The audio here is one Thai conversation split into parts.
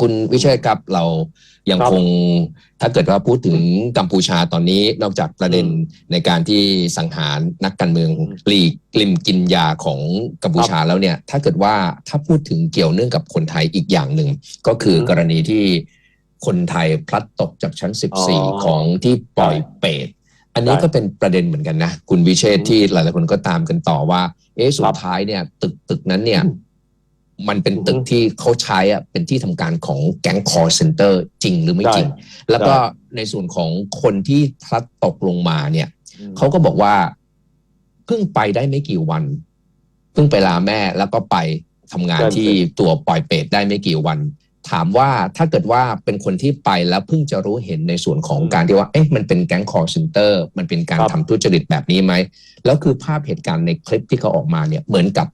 คุณวิเชษครับเรายังครับคงถ้าเกิดว่าพูดถึงกัมพูชาตอนนี้นอกจากประเด็นอืมในการที่สังหารนักการเมืองอืมปลีกลิมกินยาของกัมพูชาแล้วเนี่ย ถ้าเกิดว่าถ้าพูดถึงเกี่ยวเนื่องกับคนไทยอีกอย่างหนึ่ง ก็คืออมกรณีที่คนไทยพลัดตกจากชั้นอ๋อ14 ของที่ปล่อยเปรตอันนี้ใช่ก็เป็นประเด็นเหมือนกันนะ คุณวิเชษฐ์อืมที่หลายๆคนก็ตามกันต่อว่า เอ๊ะสุครัดบท้ายเนี่ย ตึกตึกนั้นเนี่ยอื มมันเป็นตึกอืมที่เขาใช้อะเป็นที่ทำการของแก๊งคอร์เซนเตอร์จริงหรือไม่จริงใช่แล้วก็ในส่วนของคนที่พลัดตกลงมาเนี่ยอืมเขาก็บอกว่าเพิ่งไปได้ไม่กี่วันเพิ่งไปลาแม่แล้วก็ไปทำงานใช่ที่ตัวปล่อยเป็ดได้ไม่กี่วัน ถามว่าถ้าเกิดว่าเป็นคนที่ไปแล้วเพิ่งจะรู้เห็นในส่วนของอืมการที่ว่าเอ๊ะมันเป็นแก๊งคอร์เซนเตอร์มันเป็นการครับทำทุจริตแบบนี้ไหมแล้วคือภาพเหตุการณ์ในคลิปที่เขาออกมาเนี่ยเหมือนกับ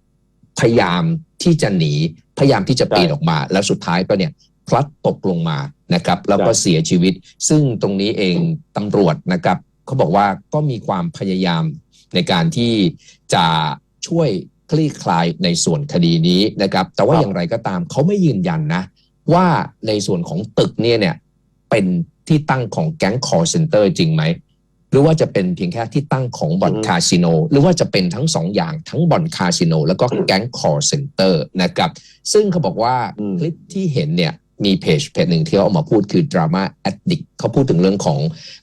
พยายาม ที่จะหนีพยายามที่จะปีนออกมา แล้วสุดท้ายก็เนี่ยพลัดตกลงมานะครับ แล้วก็เสียชีวิต ซึ่งตรงนี้เองตำรวจนะครับเขาบอกว่าก็มีความพยายามในการที่จะช่วยคลี่คลายในส่วนคดีนี้นะครับ แต่ว่าครับอย่างไรก็ตามเขาไม่ยืนยันนะ ว่าในส่วนของตึกเนี่ยเนี่ยเป็นที่ตั้งของแก๊งคอร์เซนเตอร์จริงไหม หรือว่าจะเป็นเพียงแค่ที่ตั้งของบ่อนอืมคาสิโน หรือว่าจะเป็นทั้งสองอย่างทั้งบ่อนคาสิโน แล้วก็แก๊งคอร์เซนเตอร์นะครับซึ่งเขาบอกว่าอืมคลิปที่เห็นเนี่ยมีเพจเพจหนึ่งที่เขาเอามาพูดคือ Drama Addict เขาพูดถึงเรื่องของ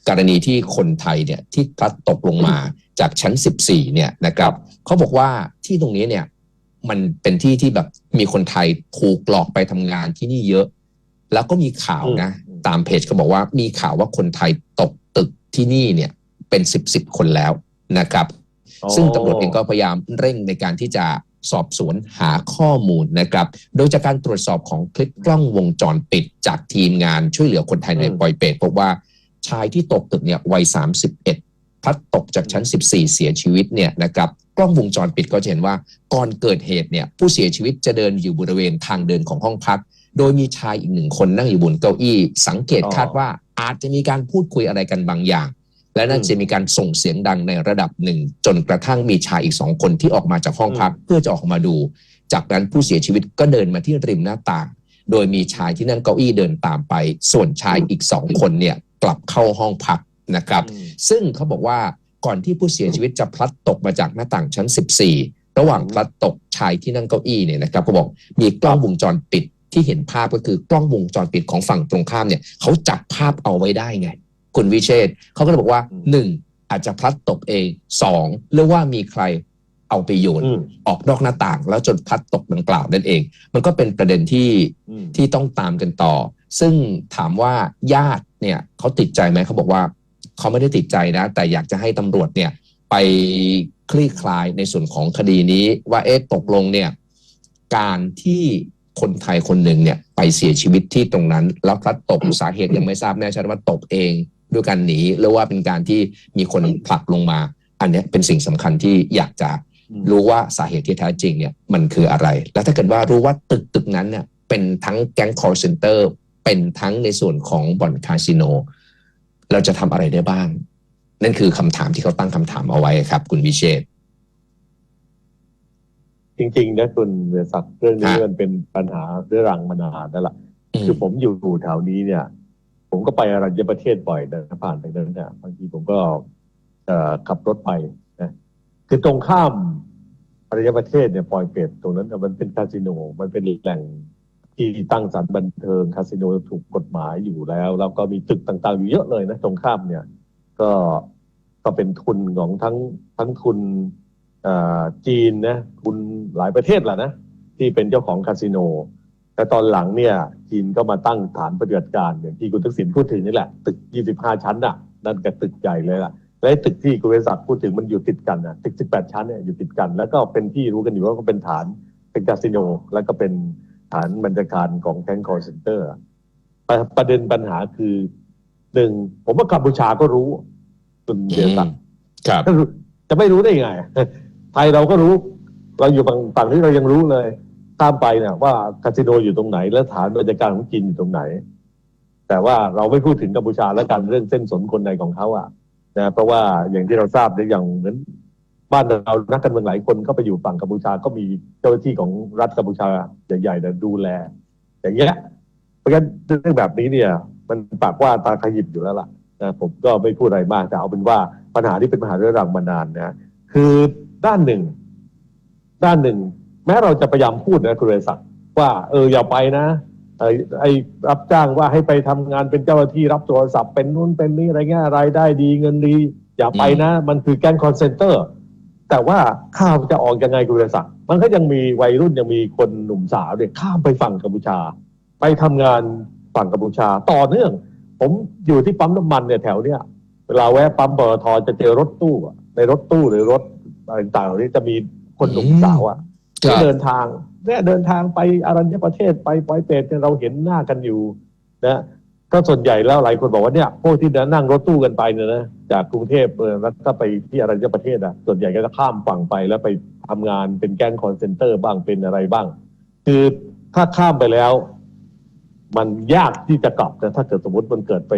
กรณีที่คนไทยเนี่ยที่พลัดตกลงมาจากชั้น 14 เนี่ยนะครับเขาบอกว่าที่ตรงนี้เนี่ยมันเป็นที่ที่แบบมีคนไทยถูกหลอกไปทำงานที่นี่เยอะ แล้วก็มีข่าวนะอืมตามเพจเขาบอกว่ามีข่าวว่าคนไทยตกตึกที่นี่เนี่ย เป็นสิบสิบคนแล้วนะครับอ๋อซึ่งตำรวจเองก็พยายามเร่งในการที่จะสอบสวนหาข้อมูลนะครับ โดยจากการตรวจสอบของคลิปกล้องวงจรปิดจากทีมงานช่วยเหลือคนไทยในอืมปอยเปตพบว่าชายที่ตกตึกเนี่ยวัย 31พลัดตกจากชั้น 14 เสียชีวิตเนี่ยนะครับกล้องวงจรปิดก็จะเห็นว่าก่อนเกิดเหตุเนี่ยผู้เสียชีวิตจะเดินอยู่บริเวณทางเดินของห้องพัก โดยมีชายอีกหนึ่งคนนั่งอยู่บนเก้าอี้ สังเกตอ๋อคาดว่าอาจจะมีการพูดคุยอะไรกันบางอย่าง และน่าอืมจะมีการส่งเสียงดังในระดับหนึ่ง จนกระทั่งมีชายอีกสองคนที่ออกมาจากห้องพักเพื่อจะออกมาดู จากนั้นผู้เสียชีวิตก็เดินมาที่ริมหน้าต่าง โดยมีชายที่นั่งเก้าอี้เดินตามไป ส่วนชายอีกสองคนเนี่ยกลับเข้าห้องพักนะครับอืมซึ่งเขาบอกว่าก่อนที่ผู้เสียชีวิตจะพลัดตกมาจากหน้าต่างชั้น 14 ระหว่างพลัดตกชายที่นั่งเก้าอี้เนี่ยนะครับเขาบอกมีกล้องวงจรปิดที่เห็นภาพก็คือกล้องวงจรปิดของฝั่งตรงข้ามเนี่ยเขาจับภาพเอาไว้ได้ไง คุณวิเชษฐ์เขาก็เลยบอกว่าอืมหนึ่งอาจจะพลัดตกเองสองหรือว่ามีใครเอาไปโยนอืมออกนอกหน้าต่าง แล้วจนพลัดตกดังกล่าวนั่นเอง มันก็เป็นประเด็นที่อืมที่ต้องตามกันต่อ ซึ่งถามว่าญาติเนี่ยเขาติดใจไหมเขาบอกว่าเขาไม่ได้ติดใจนะ แต่อยากจะให้ตำรวจเนี่ยไปคลี่คลายในส่วนของคดีนี้ว่าเอ๊ะตกลงเนี่ยการที่คนไทยคนหนึ่งเนี่ยไปเสียชีวิตที่ตรงนั้น แล้วพลัดตกสาเหตุยังไม่ทราบแน่ชัดว่าตกเอง ด้วยการหนีหรือว่าเป็นการที่มีคนผลักลงมา อันเนี้ยเป็นสิ่งสำคัญที่อยากจะอืมรู้ว่าสาเหตุที่แท้จริงเนี่ยมันคืออะไร แล้วถ้าเกิดว่ารู้ว่าตึกตึกนั้นเนี่ยเป็นทั้งแก๊งคอร์เซนเตอร์เป็นทั้งในส่วนของบ่อนคาสิโน เราจะทำอะไรได้บ้าง นั่นคือคำถามที่เขาตั้งคำถามเอาไว้ครับ คุณวิเชษฐ์จริงๆนะคุณเวศักดิ์เรื่องนี้ฮะมันเป็นปัญหาเรื้อรังมานานแล้วล่ะอืมคือผมอยู่แถวนี้เนี่ย ผมก็ไปอรัญญประเทศบ่อยนะผ่านไปนั้นเนี่ยบางทีผมก็ขับรถไปนะคือตรงข้ามอรัญญประเทศเนี่ยปอยเป็ดตรงนั้นน่ะมันเป็นคาสิโนมันเป็นแหล่งที่ตั้งสถานบันเทิงคาสิโนถูกกฎหมายอยู่แล้ว แล้วก็มีตึกต่างๆอยู่เยอะเลยนะตรงข้ามเนี่ย ก็ก็เป็นทุนของทั้งทั้งทุนจีนนะทุนหลายประเทศแหละนะที่เป็นเจ้าของคาสิโน แต่ตอนหลังเนี่ยจีนก็มาตั้งฐานปฏิบัติการอย่างที่คุณทักษิณพูดถึงนี่แหละ ตึก 25 ชั้นน่ะนั่นก็ตึกใหญ่เลยล่ะและไอ้ตึกที่คุณเวศักดิ์พูดถึงมันอยู่ติดกันน่ะตึก 18 ชั้นเนี่ยอยู่ติดกัน แล้วก็เป็นที่รู้กันอยู่ว่าก็เป็นฐานเป็นคาสิโนแล้วก็เป็นฐานบัญชาการของแก๊งคอร์เซนเตอร์ประเด็นปัญหาคือหนึ่งผมว่ากัมพูชาก็รู้คุณเวศักดิ์ครับก็รู้จะไม่รู้ได้ยังไงไทยเราก็รู้ เราอยู่ฝั่งฝั่งที่เรายังรู้เลย ข้ามไปเนี่ยว่าคาสิโนอยู่ตรงไหน และฐานบรรยากาศของจีนอยู่ตรงไหน แต่ว่าเราไม่พูดถึงกัมพูชาและการเรื่องเส้นสนคนในของเขาอะนะเพราะว่าอย่างที่เราทราบได้อย่างเหมือนบ้านเรานักการเมืองหลายคนก็ไปอยู่ฝั่งกัมพูชาก็มีเจ้าหน้าที่ของรัฐกัมพูชาใหญ่ๆนะดูแล อย่างเงี้ยเพราะฉะนั้นเรื่องแบบนี้เนี่ย มันปากว่าตาขยิบอยู่แล้วล่ะนะผมก็ไม่พูดอะไรมากแต่เอาเป็นว่าปัญหาที่เป็นปัญหาเรื้อรังมานานนะคือด้านหนึ่ง ด้านหนึ่ง แม้เราจะพยายามพูดนะคุณเรศักดิ์ว่าเอออย่าไปนะไอ้ไอ้รับจ้างว่าให้ไปทำงานเป็นเจ้าหน้าที่รับโทรศัพท์เป็นนู่นเป็นนี่อะไรเงี้ยรายได้ดีเงินดี อย่าไปนะ มันคือแก๊งคอนเซนเตอร์ แต่ว่าข้าวจะออกยังไงคุณเรศักดิ์มันก็ยังมีวัยรุ่นยังมีคนหนุ่มสาวเนี่ยข้ามไปฝั่งกัมพูชา ไปทำงานฝั่งกัมพูชาต่อเนื่อง ผมอยู่ที่ปั๊มน้ำมันเนี่ยแถวเนี้ยเวลาแวะปั๊มปตทจะเจอรถตู้อะในรถตู้หรือรถอะไรต่างๆเหล่านี้จะมีคนหนุ่มสาวอะครัที่บ เดินทางเนี่ยเดินทางไปอรัญญประเทศไปปอยเปรตเนี่ยเราเห็นหน้ากันอยู่นะก็ส่วนใหญ่แล้วหลายคนบอกว่าเนี่ยพวกที่นั่งรถตู้กันไปเนี่ยนะจากกรุงเทพแล้วก็ไปที่อรัญญประเทศอะส่วนใหญ่ก็จะข้ามฝั่งไปแล้วไปทำงานเป็นแก๊งคอนเซนเตอร์บ้างเป็นอะไรบ้าง คือถ้าข้ามไปแล้ว มันยากที่จะกลับนะถ้าเกิดสมมติมันเกิดไป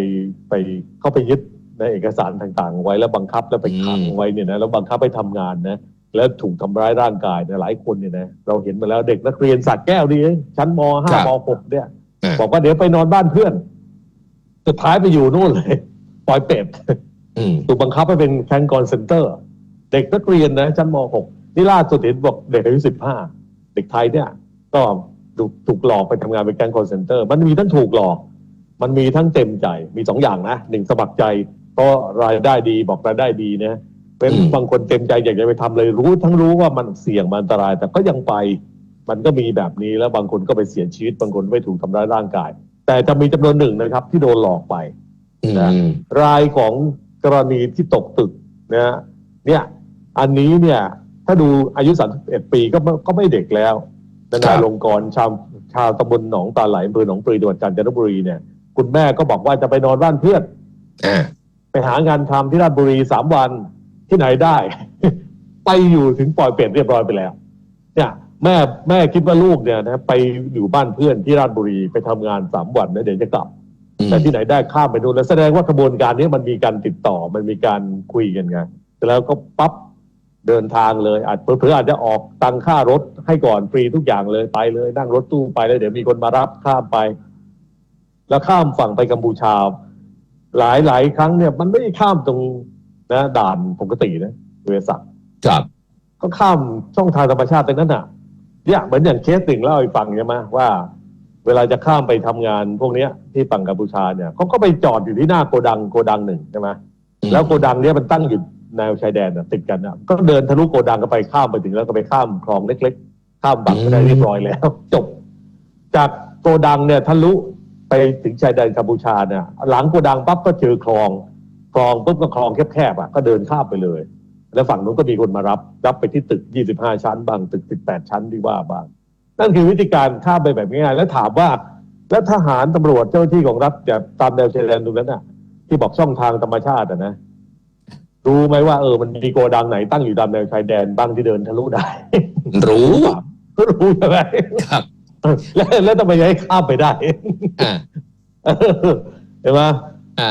ไปเข้าไปยึดในเอกสารต่างๆ ไว้แล้วบังคับแล้วไปขังไว้เนี่ยนะแล้วบังคับไปทำงานนะ แล้วถูกทำร้ายร่างกายเนี่ยหลายคนเนี่ยนะเราเห็นมาแล้วเด็กนักเรียนสัตว์แก้วนี่เองชั้นมห้ามหกเนี่ยอ่าบอกว่าเดี๋ยวไปนอนบ้านเพื่อน สุดท้ายไปอยู่นู่นเลยปล่อยเป็ดอืมถูกบังคับให้เป็นแคนกอนเซนเตอร์ เด็กนักเรียนนะชั้นม .6 นี่ล่าสุดเห็นบอกเด็กอายุ15เด็กไทยเนี่ย ก็ถูกถูกหลอกไปทำงานเป็นแคนกอนเซนเตอร์ มันมีทั้งถูกหลอก มันมีทั้งเต็มใจมีสองอย่างนะหนึ่งสมัครใจเพราะรายได้ดีบอกรายได้ดีนะ เป็นอืมบางคนเต็มใจอยากจะไปทำเลยรู้ทั้งรู้ว่ามันเสี่ยงมันอันตราย แต่ก็ยังไปมันก็มีแบบนี้แล้วบางคนก็ไปเสียชีวิต บางคนไม่ถูกทำร้ายร่างกาย แต่จะมีจำนวนหนึ่งนะครับ ที่โดนหลอกไปอืมรายของกรณีที่ตกตึกนะฮะเนี่ยอันนี้เนี่ยถ้าดูอายุ 31 ปีก็ไม่ก็ไม่เด็กแล้วนานาลงกรณ์ชาวชาวตำบลหนองตาไหลอำเภอหนองปลือจังหวัดกาญจนบุรีเนี่ยคุณแม่ก็บอกว่าจะไปนอนบ้านเพื่อนอ่าไปหางานทำที่ราชบุรีสามวัน ที่ไหนได้ ไปอยู่ถึงปล่อยเป็ดเรียบร้อยไปแล้ว เนี่ยแม่แม่คิดว่าลูกเนี่ยนะไปอยู่บ้านเพื่อนที่ราชบุรีไปทำงานสามวันแล้วเดี๋ยวจะกลับอืมแต่ที่ไหนได้ข้ามไปดูนแล้วแสดงว่ากระบวนการนี้มันมีการติดต่อมันมีการคุยกันไงแต่แล้วก็ปั๊บเดินทางเลย อาจเผื่อๆอาจจะออกตังค่ารถให้ก่อนฟรีทุกอย่างเลยไปเลย นั่งรถตู้ไปแล้วเดี๋ยวมีคนมารับข้ามไป แล้วข้ามฝั่งไปกัมพูชา หลายหลายครั้งเนี่ย มันไม่ได้ข้ามตรง นะด่านปกตินะเวสักครับก็ข้ามช่องทางธรรมชาติตรงนั้นน่ะเนี่ยเหมือนอย่างเคสหนึ่งเล่าให้ฟังใช่ไหมว่า เวลาจะข้ามไปทำงานพวกเนี้ยที่ฝั่งกัมพูชาเนี่ยเขาก็ไปจอดอยู่ที่หน้าโกดังโกดังหนึ่งใช่ไหมอืมแล้วโกดังเนี้ยมันตั้งอยู่แนวชายแดนน่ะติดกันน่ะก็เดินทะลุโกดังก็ไปข้ามไปถึงแล้วก็ไปข้ามคลองเล็ก ๆ ข้ามฝั่งก็ได้เรียบร้อยแล้ว จบ จากโกดังเนี่ยทะลุไปถึงชายแดนกัมพูชาเนี่ยหลังโกดังปั๊บก็เจอคลอง คลองปุ๊บก็คลองแคบๆอะก็เดินข้ามไปเลย แล้วฝั่งนู้นก็มีคนมารับ รับไปที่ตึก 25 ชั้น บางตึก 18 ชั้นที่ว่าบาง นั่นคือวิธีการข้ามไปแบบง่ายๆแล้วถามว่า แล้วทหารตำรวจเจ้าหน้าที่ของรัฐจะตามแนวชายแดนตรงนั้นน่ะ ที่บอกช่องทางธรรมชาติอะนะรู้ไหมว่าเออมันมีโกดังไหนตั้งอยู่ตามแนวชายแดนบ้างที่เดินทะลุได้ รู้ก็รู้ใช่ไหมครับ แล้วแล้วทำไมยังให้ข้ามไปได้อ่าเออเห็นไหมอ่า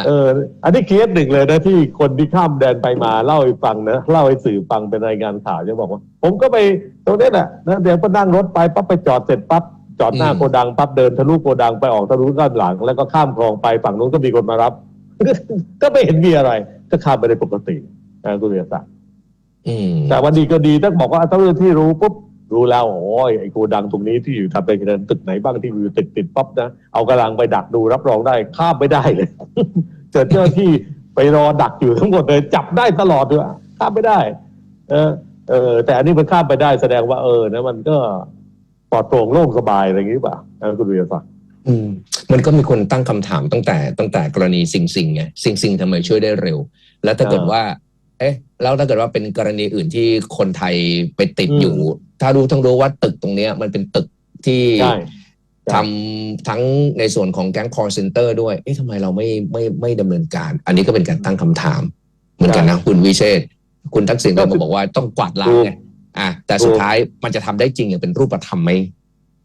เออ อันนี้เคสหนึ่งเลยนะที่คนที่ข้ามแดนไปมาเล่าให้ฟังนะเล่าให้สื่อฟังเป็นรายงานข่าวจะบอกว่า ผมก็ไปตรงนี้แหละนะเดี๋ยวก็นั่งรถไปปั๊บไปจอดเสร็จปั๊บจอดหน้าอืมโกดังปั๊บเดินทะลุโกดังไปออกทะลุด้านหลัง แล้วก็ข้ามคลองไปฝั่งนู้นก็มีคนมารับ ก็ไม่เห็นมีอะไร ก็ข้ามไปได้ปกตินะคุณเรียศักดิ์อืมแต่วันดีก็ดีต้องบอกว่าถ้าเรื่องที่รู้ปุ๊บ รู้แล้วโอ้ยไอ้โกดังตรงนี้ที่อยู่ทำเป็นกันตึกไหนบ้างที่อยู่ติดติดๆปั๊บนะเอากำลังไปดักดูรับรองได้ข้ามไม่ได้เลยเกิดเจ้าหน้าที่ไปรอดักอยู่ทั้งหมดเลยจับได้ตลอดด้วยข้ามไม่ได้ เออ เออ แต่อันนี้มันข้ามไปได้แสดงว่าเออนะมันก็ปลอดโปร่งโล่งสบายอะไรอย่างนี้ป่ะเออคุณวิทยาศักดิ์อืมมันก็มีคนตั้งคำถามตั้งแต่ตั้งแต่กรณีซิงซิงไงซิงซิงทำไมช่วยได้เร็ว แล้วถ้าเกิดว่า เอ๊ะแล้วถ้าเกิดว่าเป็นกรณีอื่นที่คนไทยไปติดอยู่ ถ้ารู้ทั้งรู้ว่าตึกตรงเนี้ย มันเป็นตึกที่ใช่ทำทั้งในส่วนของแก๊งคอร์เซนเตอร์ด้วย เอ๊ะทำไมเราไม่ไม่ไม่ดำเนินการ อันนี้ก็เป็นการตั้งคำถาม เหมือนกันนะคุณวิเชษฐ์คุณทักษิณก็มาบอกว่าต้องกวาดล้างไงอะแต่สุดท้ายมันจะทำได้จริงอย่างเป็นรูปธรรมไหม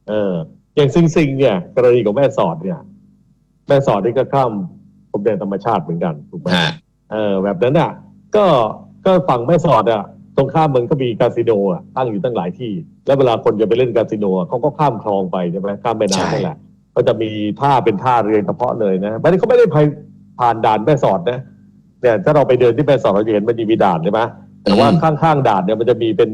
เออ อย่างซิงซิงเนี่ยกรณีของแม่สอดเนี่ย แม่สอดนี่ก็ข้ามพรมแดนธรรมชาติเหมือนกันถูกไหมฮะเออแบบนั้นอะ ก็ก็ฝั่งแม่สอดอะตรงข้ามเมืองก็มีคาสิโนอะตั้งอยู่ตั้งหลายที่ แล้วเวลาคนจะไปเล่นคาสิโนอะเขาก็ข้ามคลองไปใช่ไหมข้ามแม่น้ำนั่นแหละก็จะมีท่าเป็นท่าเรือเฉพาะเลยนะไม่ได้เขาไม่ได้ไปผ่านด่านแม่สอดนะเนี่ยถ้าเราไปเดินที่แม่สอดเราจะเห็นมันจะมีด่านใช่ไหมแต่ว่าอืมข้างๆด่านเนี่ยมันจะมีเป็น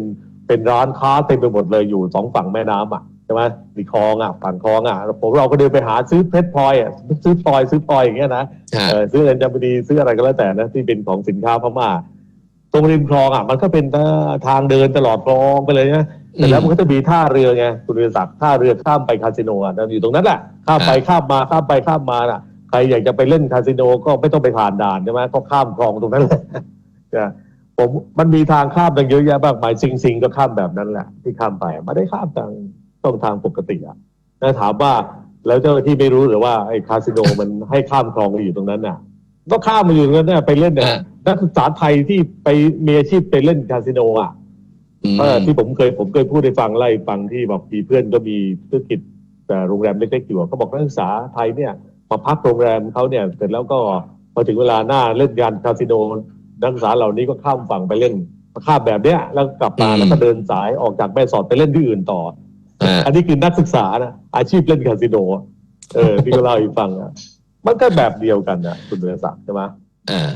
เป็นร้านค้าเต็มไปหมดเลยอยู่สองฝั่งแม่น้ำอะใช่ไหมมีคลองอะฝั่งคลองอะแล้วผมเราก็เดินไปหาซื้อเพชรพลอยอะซื้อพลอยซื้อพลอยอย่างเงี้ยนะฮะเออซื้ออัญมณีซื้ออะไรก็แล้วแต่นะที่เป็นของสินค้าพม่าตรงริมคลองอะมันก็เป็นทางเดินตลอดคลองไปเลยนะแต่แล้วมันก็จะมีท่าเรือไงคุณวิศักดิ์ท่าเรือข้ามไปคาสิโนอะนะอยู่ตรงนั้นแหละข้ามไปข้ามมาข้ามไปข้ามมาน่ะใครอยากจะไปเล่นคาสิโนก็ไม่ต้องไปผ่านด่านใช่ไหมก็ข้ามคลองตรงนั้นแหละนะผมมันมีทางข้ามตั้งเยอะแยะมากมายซิงซิงก็ข้ามแบบนั้นแหละที่ข้ามไปไม่ได้ข้ามทาง ช่องทางปกติอะแล้วถามว่าแล้วเจ้าหน้าที่ไม่รู้หรือว่าไอ้คาสิโนมันให้ข้ามคลองอยู่ตรงนั้นน่ะ ก็ข้ามมาอยู่ตรงนั้นน่ะไปเล่นเนี่ยอ่านักศึกษาไทยที่ไปมีอาชีพไปเล่นคาสิโนอะอืมเออที่ผมเคยผมเคยพูดให้ฟังไล่ฟังที่แบบมีเพื่อนก็มีธุรกิจแต่โรงแรมเล็กๆอยู่อะเขาบอกนักศึกษาไทยเนี่ยมาพักโรงแรมเขาเนี่ยเสร็จแล้วก็พอถึงเวลาหน้าเล่นงานคาสิโนนักศึกษาเหล่านี้ก็ข้ามฝั่งไปเล่นข้ามแบบเนี้ยแล้วกลับมาแล้วก็เดินสายออกจากแม่สอดไปเล่นที่อื่นต่อฮะ อันนี้คือนักศึกษานะอาชีพเล่นคาสิโนอะเออที่เขาเล่าให้ฟังอะมันก็แบบเดียวกันนะคุณเรืองศักดิ์ใช่ไหมอ่า